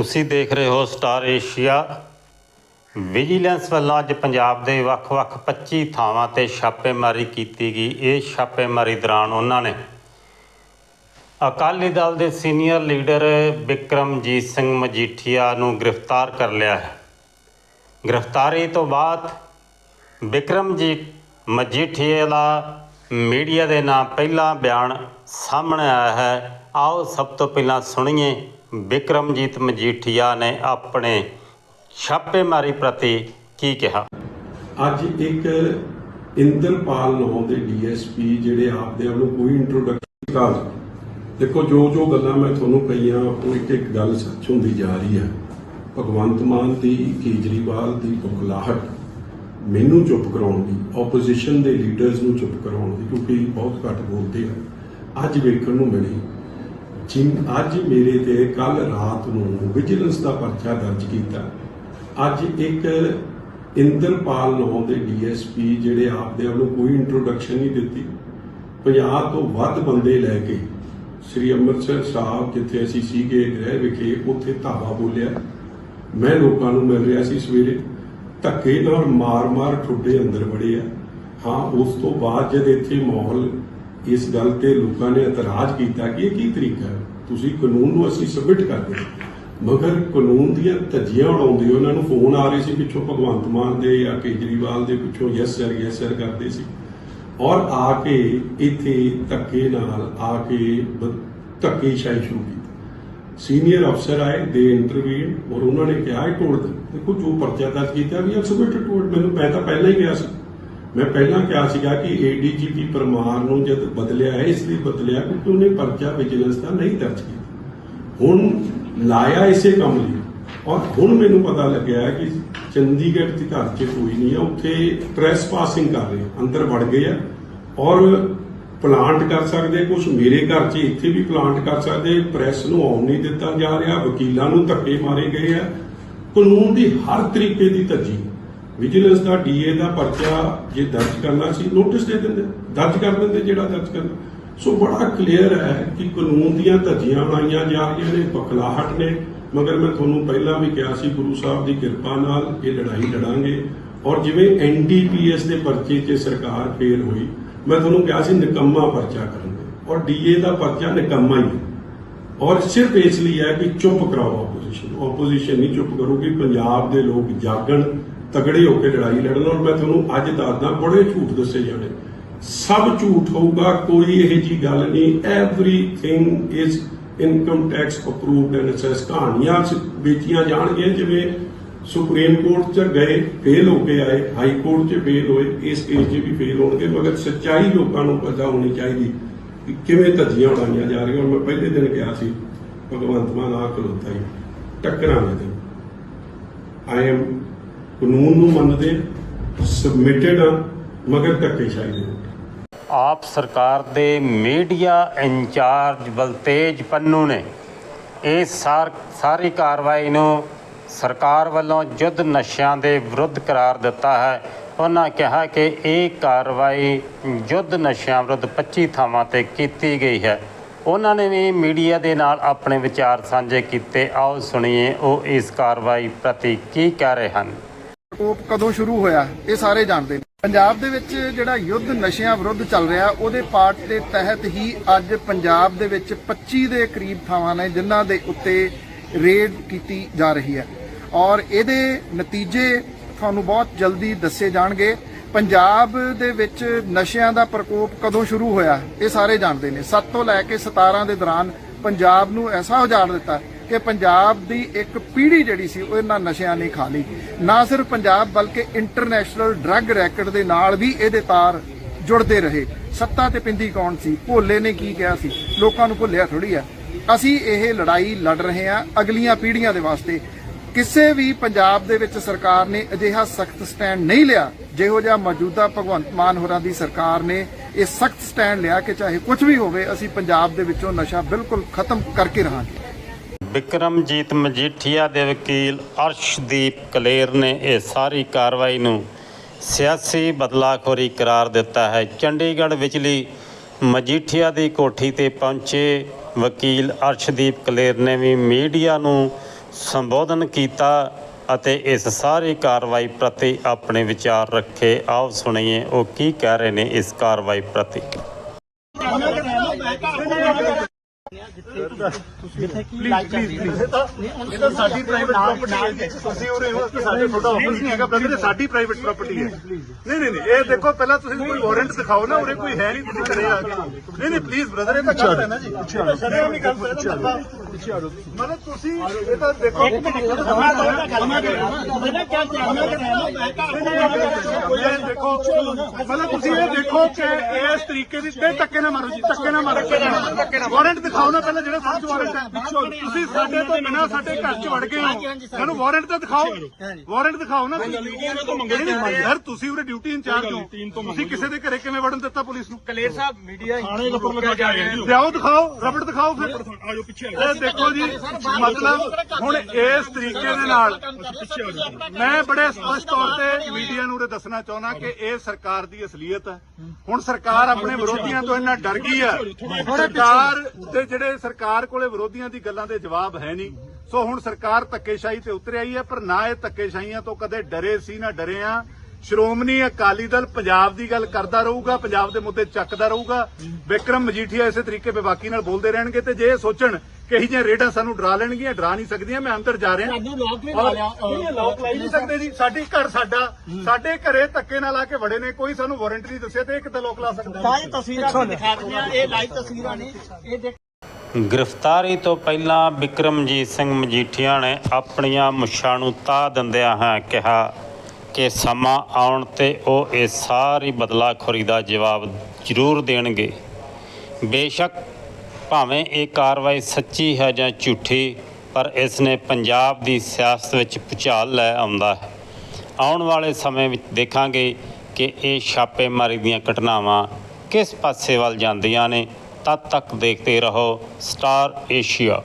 ਤੁਸੀਂ ਦੇਖ ਰਹੇ ਹੋ ਸਟਾਰ ਏਸ਼ੀਆ। ਵਿਜੀਲੈਂਸ ਵੱਲੋਂ ਅੱਜ ਪੰਜਾਬ ਦੇ ਵੱਖ-ਵੱਖ 25 ਥਾਵਾਂ ਤੇ ਛਾਪੇਮਾਰੀ ਕੀਤੀ ਗਈ। ਇਹ ਛਾਪੇਮਾਰੀ ਦੌਰਾਨ ਉਹਨਾਂ ਨੇ ਅਕਾਲੀ ਦਲ ਦੇ ਸੀਨੀਅਰ ਲੀਡਰ ਬਿਕਰਮਜੀਤ ਸਿੰਘ ਮਜੀਠੀਆ ਨੂੰ ਗ੍ਰਿਫਤਾਰ ਕਰ ਲਿਆ ਹੈ। ਗ੍ਰਿਫਤਾਰੀ ਤੋਂ ਬਾਅਦ ਬਿਕਰਮਜੀਤ ਮਜੀਠੀਆ ਦਾ ਮੀਡੀਆ ਦੇ ਨਾਂ ਪਹਿਲਾ ਬਿਆਨ ਸਾਹਮਣੇ ਆਇਆ ਹੈ। ਆਓ ਸਭ ਤੋਂ ਪਹਿਲਾਂ ਸੁਣੀਏ ਬਿਕਰਮਜੀਤ ਮਜੀਠੀਆ ਨੇ ਆਪਣੇ ਛਾਪੇਮਾਰੀ ਪ੍ਰਤੀ ਕੀ ਕਿਹਾ? ਅੱਜ ਇੱਕ ਇੰਦਰਪਾਲ ਨਾਮ ਦੇ ਡੀਐਸਪੀ ਜਿਹੜੇ ਆਪਦੇ ਆਪ ਨੂੰ ਕੋਈ ਇੰਟਰੋਡਕਸ਼ਨ ਕਾਲ ਦੇਖੋ, ਜੋ ਜੋ ਗੱਲਾਂ ਮੈਂ ਤੁਹਾਨੂੰ ਕਹੀਆਂ, ਉਹ ਇੱਕ ਇੱਕ ਗੱਲ ਸੱਚ ਹੁੰਦੀ ਜਾ ਰਹੀ ਹੈ। ਭਗਵੰਤ ਮਾਨ ਦੀ, ਕੇਜਰੀਵਾਲ ਦੀ ਬੁਖਲਾਹਟ ਮੈਨੂੰ ਚੁੱਪ ਕਰਾਉਣ ਦੀ ਆਪੋਜੀਸ਼ਨ ਦੇ ਲੀਡਰਸ ਨੂੰ ਚੁੱਪ ਕਰਾਉਣ ਦੀ ਕਿਉਂਕਿ ਬਹੁਤ ਘੱਟ ਬੋਲਦੇ ਆ। ਅੱਜ ਵੇਖਣ ਨੂੰ ਮਿਲੀ ਜਿਨ ਅੱਜ ਮੇਰੇ ਤੇ ਕੱਲ ਰਾਤ ਨੂੰ ਵਿਜੀਲੈਂਸ ਦਾ ਪਰਚਾ ਦਰਜ ਕੀਤਾ। ਅੱਜ ਇੱਕ ਇੰਦਰਪਾਲ ਨਾਮ ਦੇ ਡੀਐਸਪੀ ਜਿਹੜੇ ਆਪਦੇ ਆਪ ਨੂੰ ਕੋਈ ਇੰਟਰੋਡਕਸ਼ਨ ਨਹੀਂ ਦਿੱਤੀ। 50 ਤੋਂ ਵੱਧ ਬੰਦੇ ਲੈ ਕੇ ਸ੍ਰੀ ਅੰਮ੍ਰਿਤਸਰ ਸਾਹਿਬ ਜਿੱਥੇ ਅਸੀਂ ਸੀਗੇ ਗ੍ਰਹਿ ਵਿਖੇ, ਉੱਥੇ ਧਾਵਾ ਬੋਲਿਆ। ਮੈਂ ਲੋਕਾਂ ਨੂੰ ਮਿਲ ਰਿਹਾ ਸੀ ਸਵੇਰੇ। ਧੱਕੇ ਨਾਲ ਮਾਰ-ਮਾਰ ਠੁੱਡੇ ਅੰਦਰ ਵੜੇ ਆ। ਹਾਂ, ਉਸ ਤੋਂ ਬਾਅਦ ਜਦ ਇੱਥੇ ਮਾਹੌਲ ਇਸ ਗੱਲ ਤੇ ਲੋਕਾਂ ਨੇ ਇਤਰਾਜ਼ ਕੀਤਾ ਕਿ ਇਹ ਕੀ ਤਰੀਕਾ ਹੈ? ਤੁਸੀਂ ਕਾਨੂੰਨ ਨੂੰ ਅਸੀਂ ਸਬਮਿਟ ਕਰਦੇ ਮਗਰ ਕਾਨੂੰਨ ਦੀਆਂ ਧੱਜੀਆਂ ਉਡਾਉਂਦੇ ਉਹਨਾਂ ਨੂੰ ਫੋਨ ਆ ਰਹੇ ਸੀ, ਪਿੱਛੋਂ ਭਗਵੰਤ ਮਾਨ ਦੇ ਜਾਂ ਕੇਜਰੀਵਾਲ ਦੇ ਪਿੱਛੋਂ ਯੈਸ ਸਰ ਯੈਸ ਸਰ ਕਰਦੇ ਸੀ। ਔਰ ਆ ਕੇ ਇੱਥੇ ਧੱਕੇ ਨਾਲ ਆ ਕੇ ਧੱਕੇ ਧੱਕੇਸ਼ਾਹੀ ਸ਼ੁਰੂ ਕੀਤੀ। ਸੀਨੀਅਰ ਅਫਸਰ ਆਏ ਦੇ ਇੰਟਰਵਿਊ ਔਰ ਉਹਨਾਂ ਨੇ ਕਿਹਾ ਹੀ ਟੋਲਡ ਦੇਖੋ ਜੋ ਪਰਚਾ ਦਰਜ ਕੀਤਾ ਵੀ ਐਕਸਪਰਟ ਟੋਲਡ ਮੈਨੂੰ ਮੈਂ ਤਾਂ ਪਹਿਲਾਂ ਹੀ ਗਿਆ ਸੀ। ਮੈਂ ਪਹਿਲਾਂ ਕਿਹਾ ਸੀਗਾ ਕਿ ਏਡੀਜੀਪੀ ਪਰਮਾਰ ਨੂੰ ਜਦ ਬਦਲਿਆ ਹੈ, ਇਸ ਲਈ ਬਦਲਿਆ ਕਿਉਂਕਿ ਉਹਨੇ ਪਰਚਾ ਵਿਜੀਲੈਂਸ ਦਾ ਨਹੀਂ ਦਰਜ ਕੀਤਾ। ਹੁਣ ਲਾਇਆ ਇਸੇ ਕੰਮ ਲਈ ਔਰ ਹੁਣ ਮੈਨੂੰ ਪਤਾ ਲੱਗਿਆ ਕਿ ਚੰਡੀਗੜ੍ਹ ਦੇ ਘਰ 'ਚ ਕੋਈ ਨਹੀਂ ਹੈ, ਉੱਥੇ ਪ੍ਰੈਸ ਪਾਸਿੰਗ ਕਰ ਰਹੇ ਅੰਦਰ ਵੜ ਗਏ ਆ ਔਰ ਪਲਾਂਟ ਕਰ ਸਕਦੇ ਕੁਝ ਮੇਰੇ ਘਰ 'ਚ ਇੱਥੇ ਵੀ ਪਲਾਂਟ ਕਰ ਸਕਦੇ ਪ੍ਰੈਸ ਨੂੰ ਆਉਣ ਨਹੀਂ ਦਿੱਤਾ ਜਾ ਰਿਹਾ, ਵਕੀਲਾਂ ਨੂੰ ਧੱਕੇ ਮਾਰੇ ਗਏ ਆ। ਕਾਨੂੰਨ ਦੀ ਹਰ ਤਰੀਕੇ ਦੀ ਧੱਜੀ। ਵਿਜੀਲੈਂਸ ਦਾ ਡੀਏ ਦਾ ਪਰਚਾ ਜੇ ਦਰਜ ਕਰਨਾ ਸੀ ਨੋਟਿਸ ਦੇ ਦਿੰਦੇ, ਦਰਜ ਕਰ ਦਿੰਦੇ ਜਿਹੜਾ ਦਰਜ ਕਰਨਾ। ਸੋ ਬੜਾ ਕਲੀਅਰ ਹੈ ਕਿ ਕਾਨੂੰਨ ਦੀਆਂ ਧੱਜੀਆਂ ਬਣਾਈਆਂ ਜਾ ਰਹੀਆਂ ਨੇ, ਬਖਲਾਹਟ ਨੇ। ਮਗਰ ਮੈਂ ਤੁਹਾਨੂੰ ਪਹਿਲਾਂ ਵੀ ਕਿਹਾ ਸੀ, ਗੁਰੂ ਸਾਹਿਬ ਦੀ ਕਿਰਪਾ ਨਾਲ ਇਹ ਲੜਾਈ ਲੜਾਂਗੇ। ਔਰ ਜਿਵੇਂ ਐਨਡੀਪੀਐਸ ਦੇ ਪਰਚੇ 'ਚ ਸਰਕਾਰ ਫੇਲ ਹੋਈ, ਮੈਂ ਤੁਹਾਨੂੰ ਕਿਹਾ ਸੀ, ਨਿਕੰਮਾ ਪਰਚਾ ਕਰਨਗੇ। ਔਰ ਡੀਏ ਦਾ ਪਰਚਾ ਨਿਕੰਮਾ ਹੀ ਹੈ। ਔਰ ਸਿਰਫ ਇਸ ਲਈ ਹੈ ਕਿ ਚੁੱਪ ਕਰਾਓ ਆਪੋਜੀਸ਼ਨ ਆਪੋਜੀਸ਼ਨ ਨਹੀਂ ਚੁੱਪ ਕਰੂਗੀ, ਪੰਜਾਬ ਦੇ ਲੋਕ ਜਾਗਣ ਤਗੜੇ ਹੋ ਕੇ ਲੜਾਈ ਲੜਨ। ਔਰ ਮੈਂ ਤੁਹਾਨੂੰ ਅੱਜ ਦੱਸਦਾ, ਬੜੇ ਝੂਠ ਦੱਸੇ ਜਾਣੇ। ਸਭ ਝੂਠ ਹੋਊਗਾ, ਕੋਈ ਇਹ ਜੀ ਗੱਲ ਨਹੀਂ। Everything is income tax approved and assess ਕਹਾਣੀਆਂ ਵੇਚੀਆਂ ਜਾਣਗੀਆਂ, ਜਿਵੇਂ ਸੁਪਰੀਮ ਕੋਰਟ ਚ ਗਏ, ਫੇਲ ਹੋ ਕੇ ਆਏ। ਹਾਈ ਕੋਰਟ ਚ ਫੇਲ ਹੋਏ। ਇਸ ਕੇਸ 'ਚ ਵੀ ਫੇਲ ਹੋਣਗੇ, ਮਗਰ ਸੱਚਾਈ ਲੋਕਾਂ ਨੂੰ ਪਤਾ ਹੋਣੀ ਚਾਹੀਦੀ। ਕਿ ਕਿਵੇਂ ਧੱਜੀਆਂ ਉਡਾਈਆਂ ਜਾ ਰਹੀਆਂ? ਮੈਂ ਪਹਿਲੇ ਦਿਨ ਕਿਹਾ ਸੀ, ਭਗਵੰਤ ਮਾਨ ਆ ਖਲੋਤਾ ਹੀ। ਟੱਕਰਾਂਗੇ ਤੇ ਆਈ ਐਮ ਕਾਨੂੰਨ ਨੂੰ ਮੰਨਦੇ ਸਬਮਿਟਡ ਆ, ਮਗਰ ਧੱਕੇਸ਼ਾਹੀ ਦੇ ਆਪ ਸਰਕਾਰ ਦੇ ਮੀਡੀਆ ਇੰਚਾਰਜ ਬਲਤੇਜ ਪੰਨੂ ਨੇ ਇਹ ਸਾਰੀ ਕਾਰਵਾਈ ਨੂੰ ਸਰਕਾਰ ਵੱਲੋਂ ਯੁੱਧ ਨਸ਼ਿਆਂ ਦੇ ਵਿਰੁੱਧ ਕਰਾਰ ਦਿੱਤਾ ਹੈ। ਉਹਨਾਂ ਕਿਹਾ ਕਿ ਇਹ ਕਾਰਵਾਈ ਯੁੱਧ ਨਸ਼ਿਆਂ ਵਿਰੁੱਧ 25 ਥਾਵਾਂ ਤੇ ਕੀਤੀ ਗਈ ਹੈ। ਉਹਨਾਂ ਨੇ ਵੀ ਮੀਡੀਆ ਦੇ ਨਾਲ ਆਪਣੇ ਵਿਚਾਰ ਸਾਂਝੇ ਕੀਤੇ। ਆਓ ਸੁਣੀਏ ਉਹ ਇਸ ਕਾਰਵਾਈ ਪ੍ਰਤੀ ਕੀ ਕਹਿ ਰਹੇ ਹਨ। ਪ੍ਰਕੋਪ ਕਦੋਂ ਸ਼ੁਰੂ ਹੋਇਆ, ਇਹ ਸਾਰੇ ਜਾਣਦੇ ਨੇ। ਪੰਜਾਬ ਦੇ ਵਿੱਚ ਜਿਹੜਾ ਯੁੱਧ ਨਸ਼ਿਆਂ ਵਿਰੁੱਧ ਚੱਲ ਰਿਹਾ, ਉਹਦੇ ਪਾਰਟ ਦੇ ਤਹਿਤ ਹੀ ਅੱਜ ਪੰਜਾਬ ਦੇ ਵਿੱਚ 25 ਦੇ ਕਰੀਬ ਥਾਵਾਂ ਨੇ ਜਿਨ੍ਹਾਂ ਦੇ ਉੱਤੇ ਰੇਡ ਕੀਤੀ ਜਾ ਰਹੀ ਹੈ। ਔਰ ਇਹਦੇ ਨਤੀਜੇ ਤੁਹਾਨੂੰ ਬਹੁਤ ਜਲਦੀ ਦੱਸੇ ਜਾਣਗੇ। ਪੰਜਾਬ ਦੇ ਵਿੱਚ ਨਸ਼ਿਆਂ ਦਾ ਪ੍ਰਕੋਪ ਕਦੋਂ ਸ਼ੁਰੂ ਹੋਇਆ? ਇਹ ਸਾਰੇ ਜਾਣਦੇ ਨੇ। 7 ਤੋਂ ਲੈ ਕੇ 17 ਦੇ ਦੌਰਾਨ ਪੰਜਾਬ ਨੂੰ ਐਸਾ ਉਜਾੜ ਦਿੱਤਾ ਕਿ ਪੰਜਾਬ ਦੀ ਇੱਕ ਪੀੜ੍ਹੀ ਜਿਹੜੀ ਸੀ, ਉਹ ਇਹਨਾਂ ਨਸ਼ਿਆਂ ਨੇ ਖਾ ਲਈ। ਨਾ ਸਿਰਫ ਪੰਜਾਬ ਬਲਕਿ ਇੰਟਰਨੈਸ਼ਨਲ ਡਰੱਗ ਰੈਕਟ ਦੇ ਨਾਲ ਵੀ ਇਹਦੇ ਤਾਰ ਜੁੜਦੇ ਰਹੇ। ਸੱਤਾ ਤੇ ਪਿੰਦੀ ਕੌਣ ਸੀ? ਭੋਲੇ ਨੇ ਕੀ ਕਿਹਾ ਸੀ? ਲੋਕਾਂ ਨੂੰ ਭੁੱਲਿਆ ਥੋੜੀ ਆ। ਅਸੀਂ ਇਹ ਲੜਾਈ ਲੜ ਰਹੇ ਹਾਂ ਅਗਲੀਆਂ ਪੀੜ੍ਹੀਆਂ ਦੇ ਵਾਸਤੇ। ਕਿਸੇ ਵੀ ਪੰਜਾਬ ਦੇ ਵਿੱਚ ਸਰਕਾਰ ਨੇ ਅਜਿਹਾ ਸਖਤ ਸਟੈਂਡ ਨਹੀਂ ਲਿਆ, ਜਿਹੋ ਜਿਹਾ ਮੌਜੂਦਾ ਭਗਵੰਤ ਮਾਨ ਹੋਰਾਂ ਦੀ ਸਰਕਾਰ ਨੇ ਇਹ ਸਖਤ ਸਟੈਂਡ ਲਿਆ ਕਿ ਚਾਹੇ ਕੁਝ ਵੀ ਹੋਵੇ, ਅਸੀਂ ਪੰਜਾਬ ਦੇ ਵਿੱਚੋਂ ਨਸ਼ਾ ਬਿਲਕੁਲ ਖਤਮ ਕਰਕੇ ਰਹਾਂਗੇ। ਬਿਕਰਮਜੀਤ ਮਜੀਠੀਆ ਦੇ ਵਕੀਲ ਅਰਸ਼ਦੀਪ ਕਲੇਰ ਨੇ ਇਹ ਸਾਰੀ ਕਾਰਵਾਈ ਨੂੰ ਸਿਆਸੀ ਬਦਲਾਖੋਰੀ ਕਰਾਰ ਦਿੱਤਾ ਹੈ। ਚੰਡੀਗੜ੍ਹ ਵਿਚਲੀ ਮਜੀਠੀਆ ਦੀ ਕੋਠੀ ਤੇ ਪਹੁੰਚੇ ਵਕੀਲ ਅਰਸ਼ਦੀਪ ਕਲੇਰ ਨੇ ਵੀ ਮੀਡੀਆ ਨੂੰ ਸੰਬੋਧਨ ਕੀਤਾ ਅਤੇ ਇਸ ਸਾਰੀ ਕਾਰਵਾਈ ਪ੍ਰਤੀ ਆਪਣੇ ਵਿਚਾਰ ਰੱਖੇ। ਆਓ ਸੁਣੀਏ ਉਹ ਕੀ ਕਹਿ ਰਹੇ ਨੇ ਇਸ ਕਾਰਵਾਈ ਪ੍ਰਤੀ। ਇਹ ਤਾਂ ਸਾਡੀ ਪ੍ਰਾਈਵੇਟ ਪ੍ਰਾਪਰਟੀ ਹੈ ਤੁਸੀਂ ਉਰੇ ਹੋ ਕਿ ਸਾਡੇ ਤੁਹਾਡਾ ਆਫਿਸ ਨਹੀਂ ਹੈਗਾ। ਬ੍ਰਦਰ ਇਹ ਸਾਡੀ ਪ੍ਰਾਈਵੇਟ ਪ੍ਰਾਪਰਟੀ ਹੈ। ਨਹੀਂ ਨਹੀਂ ਨਹੀਂ ਇਹ ਦੇਖੋ ਪਹਿਲਾਂ ਤੁਸੀਂ ਕੋਈ ਵਾਰੰਟ ਦਿਖਾਓ ਨਾ ਉਰੇ ਕੋਈ ਹੈ ਨਹੀਂ ਤੁਸੀਂ ਘਰੇ ਆ ਕੇ। ਨਹੀਂ ਨਹੀਂ ਪਲੀਜ਼ ਬ੍ਰਦਰ ਇਹ ਤਾਂ ਗਲਤ ਹੈ ਨਾ ਜੀ। ਸ਼ਰਿਆ ਨਹੀਂ ਗੱਲ ਇਹ ਤਾਂ ਮਤਲਬ ਤੁਸੀਂ ਇਹ ਤਾਂ ਦੇਖੋ ਇੱਕ ਮਿੰਟ ਇਹ ਦੇਖੋ ਮਤਲਬ ਤੁਸੀਂ ਇਹ ਦੇਖੋ ਕਿ ਇਸ ਤਰੀਕੇ ਦੀ ਤੇ ਧੱਕੇ ਨਾ ਮਾਰੋ ਜੀ ਧੱਕੇ ਨਾ ਮਾਰੋ। ਵਾਰੰਟ ਦਿਖਾਓ ਨਾ ਪਹਿਲਾਂ ਜਿਹੜਾ ਸਰਚ ਵਾਰੰਟ ਹੈ। ਤੁਸੀਂ ਸਾਡੇ ਤੋਂ ਬਿਨਾ ਸਾਡੇ ਘਰ ਚ ਵੜ ਗਏ ਹੋ। ਸਾਨੂੰ ਵਾਰੰਟ ਤਾਂ ਦਿਖਾਓ। ਵਾਰੰਟ ਦਿਖਾਓ ਨਾ ਸਰ ਤੁਸੀਂ। ਉਰੇ ਡਿਊਟੀ ਇੰਚਾਰਜ ਹੋ। ਤੁਸੀਂ ਕਿਸੇ ਦੇ ਘਰੇ ਕਿਵੇਂ ਵੜਨ ਦਿੱਤਾ ਪੁਲਿਸ ਨੂੰ? ਕਲੇਰ ਸਾਹਿਬ ਮੀਡੀਆ ਥਾਣੇ ਉੱਪਰ ਲਗਾ ਕੇ ਆ ਗਏ ਲਿਆਓ ਦਿਖਾਓ ਰਬੜ ਦਿਖਾਓ ਫਿਰ। ਆਜੋ ਪਿੱਛੇ ਇਹ ਦੇਖੋ ਜੀ, ਮਤਲਬ ਹੁਣ ਇਸ ਤਰੀਕੇ ਦੇ ਨਾਲ ਮੈਂ ਬੜੇ ਸਪਸ਼ਟ ਤੌਰ ਤੇ ਮੀਡੀਆ ਨੂੰ ਉਰੇ ਦੱਸਣਾ ਚਾਹੁੰਦਾ ਕਿ ਇਹ ਸਰਕਾਰ ਦੀ ਅਸਲੀਅਤ ਹੈ। ਹੁਣ ਸਰਕਾਰ ਆਪਣੇ ਵਿਰੋਧੀਆਂ ਤੋਂ ਇੰਨਾ ਡਰ ਗਈ ਹੈ। ਸਰਕਾਰ ਦੇ ਜਿਹੜੇ ਸਰਕਾਰ ਕੋਲੇ ਵਿਰੋਧੀਆਂ ਦੀ ਗੱਲਾਂ ਦੇ ਜਵਾਬ ਹੈ ਨਹੀਂ। ਸੋ ਹੁਣ ਸਰਕਾਰ ਧੱਕੇਸ਼ਾਹੀ ਤੇ ਉਤਰ ਆਈ ਹੈ, ਪਰ ਨਾ ਇਹ ਧੱਕੇਸ਼ਾਹੀਆਂ ਤੋਂ ਕਦੇ ਡਰੇ ਸੀ, ਨਾ ਡਰੇ ਆ। ਸ਼੍ਰੋਮਣੀ ਅਕਾਲੀ ਦਲ ਪੰਜਾਬ ਦੀ ਗੱਲ ਕਰਦਾ ਰਹੂਗਾ ਪੰਜਾਬ ਦੇ ਮੁੱਦੇ ਚੱਕਦਾ ਰਹੂਗਾ। ਵਿਕਰਮ ਮਜੀਠੀਆ ਇਸੇ ਤਰੀਕੇ ਬੇਬਾਕੀ ਨਾਲ ਬੋਲਦੇ ਰਹਿਣਗੇ ਤੇ ਜੇ ਸੋਚਣ ਕਿ ਇਹ ਜਿਹੀਆਂ ਰੇਡਾਂ ਸਾਨੂੰ ਡਰਾ ਲੈਣਗੀਆਂ ਡਰਾ ਨਹੀਂ ਸਕਦੀਆਂ ਮੈਂ ਅੰਦਰ ਜਾ ਰਿਹਾ। ਸਾਨੂੰ ਲੋਕ ਵੀ ਲਾ ਲਿਆ ਨਹੀਂ ਇਹ ਲੋਕ ਲਾਈ ਨਹੀਂ ਸਕਦੇ ਜੀ। ਸਾਡੀ ਘਰ ਸਾਡਾ ਸਾਡੇ ਘਰੇ ਧੱਕੇ ਨਾਲ ਆ ਕੇ ਵੜੇ ਨੇ ਕੋਈ ਸਾਨੂੰ ਵਾਰੰਟ ਨਹੀਂ ਦੱਸਿਆ ਤੇ ਇਹ ਕਿੱਦਾਂ ਲੋਕ ਲਾ ਸਕਦੇ? ਤਾਂ ਇਹ ਤਸਵੀਰਾਂ ਦਿਖਾ ਆ ਇਹ ਲਾਈਵ ਤਸਵੀਰਾਂ ਨੇ। ਇਹ ਦੇਖ ਗ੍ਰਿਫਤਾਰੀ ਤੋਂ ਪਹਿਲਾਂ ਵਿਕਰਮਜੀਤ ਸਿੰਘ ਮਜੀਠੀਆ ਨੇ ਆਪਣੀਆਂ ਮੁੱਛਾਂ ਨੂੰ ਤਾ ਦਿੰਦਿਆਂ ਹਾਂ ਕਿਹਾ। ਕਿ ਸਮਾਂ ਆਉਣ ਤੇ ਉਹ ਇਹ ਸਾਰੀ ਬਦਲਾਖੋਰੀ ਦਾ ਜਵਾਬ ਜ਼ਰੂਰ ਦੇਣਗੇ। ਬੇਸ਼ੱਕ ਭਾਵੇਂ ਇਹ ਕਾਰਵਾਈ ਸੱਚੀ ਹੈ ਜਾਂ ਝੂਠੀ, ਪਰ ਇਸ ਨੇ ਪੰਜਾਬ ਦੀ ਸਿਆਸਤ ਵਿੱਚ ਭੁਚਾਲ ਲੈ ਆਉਂਦਾ ਹੈ। ਆਉਣ ਵਾਲੇ ਸਮੇਂ ਵਿੱਚ ਦੇਖਾਂਗੇ ਕਿ ਇਹ ਛਾਪੇਮਾਰੀ ਦੀਆਂ ਘਟਨਾਵਾਂ ਕਿਸ ਪਾਸੇ ਵੱਲ ਜਾਂਦੀਆਂ ਨੇ। ਤਦ ਤੱਕ ਦੇਖਦੇ ਰਹੋ ਸਟਾਰ ਏਸ਼ੀਆ।